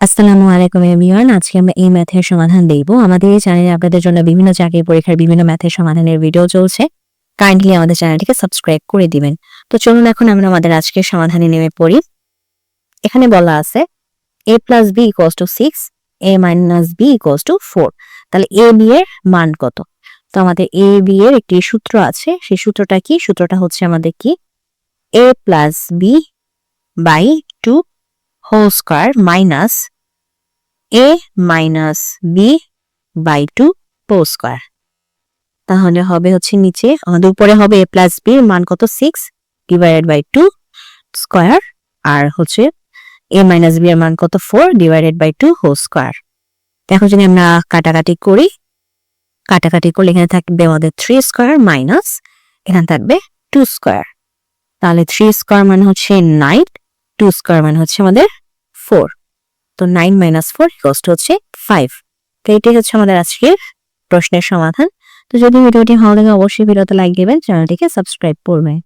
আসসালামু আলাইকুম এভরিওয়ান। আজকে আমরা এই ম্যাথের সমাধান দেখব। আমাদের এই চ্যানেলে আপনাদের জন্য বিভিন্ন চাকরি পরীক্ষার বিভিন্ন ম্যাথের সমাধানের ভিডিও চলছে। কাইন্ডলি আমাদের চ্যানেলটিকে সাবস্ক্রাইব করে দিবেন। তো চলুন এখন আমরা আমাদের আজকের সমাধানে নেমে পড়ি। এখানে বলা আছে A plus B equals to six A minus B equals to four তাহলে এ বি এর মান কত? তো আমাদের এ বি এর একটি সূত্র আছে। সেই সূত্রটা কি? সূত্রটা হচ্ছে আমাদের কি? A plus B by two whole square minus A minus B by two whole square তাহলে হবে হচ্ছে নিচে, আমাদের উপরে হবে এ প্লাস বি মান কত? Six divided by two square আর হচ্ছে এ মাইনাস বি এর মান কত? Four divided by two whole square এখন যদি আমরা কাটাকাটি করি, কাটাকাটি করলে এখানে থাকবে আমাদের থ্রি স্কোয়ার মাইনাস এখানে থাকবে টু স্কোয়ার তাহলে থ্রি স্কোয়ার মানে হচ্ছে নাইন টু স্কোয়ার মানে হচ্ছে আমাদের ফোর তো নাইন মাইনাস ফোর ইকোয়াস হচ্ছে ফাইভ তো এটাই হচ্ছে আমাদের আজকের প্রশ্নের সমাধান। তো যদি ভিডিওটি ভালো লাগে, অবশ্যই ভিডিওতে লাইক দেবেন চ্যানেলটিকে সাবস্ক্রাইব করবেন।